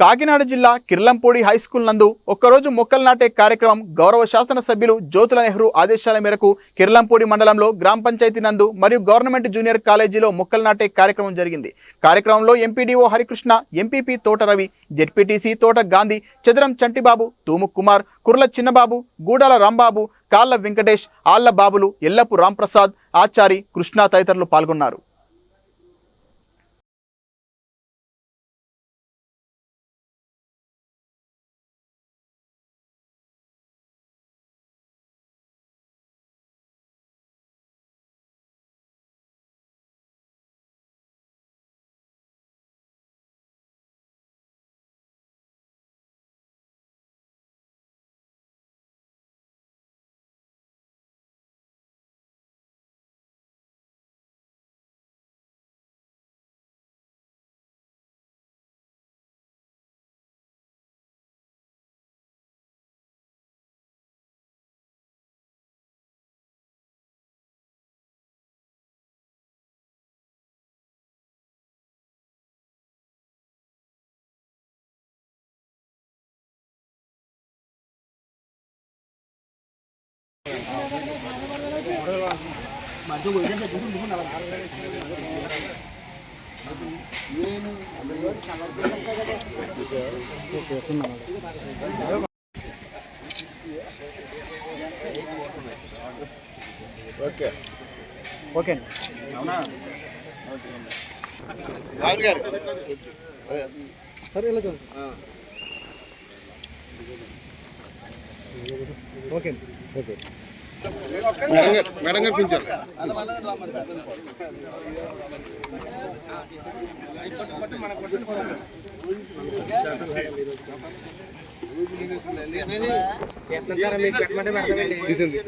కాకినాడ జిల్లా కిర్లంపూడి హైస్కూల్ నందు ఒక్కరోజు మొక్కలు నాటే కార్యక్రమం గౌరవ శాసనసభ్యులు జ్యోతుల నెహ్రూ ఆదేశాల మేరకు కిర్లంపూడి మండలంలో గ్రామ పంచాయతీ నందు మరియు గవర్నమెంట్ జూనియర్ కాలేజీలో మొక్కలు నాటే కార్యక్రమం జరిగింది. కార్యక్రమంలో ఎంపీడీఓ హరికృష్ణ ఎంపీపీ తోట రవి జెడ్పీటీసీ తోట గాంధీ చదరం చంటిబాబు తూము కుమార్ కుర్ల చిన్నబాబు గూడాల రాంబాబు కాళ్ళ వెంకటేష్ ఆళ్ళ బాబులు ఎల్లపు రాంప్రసాద్ ఆచారి కృష్ణ తదితరులు పాల్గొన్నారు. ఓకే. ఓకే రాజు గారు. సరే ఇలా ఓకే ఓకే మేడం గారు పించారు తీసింది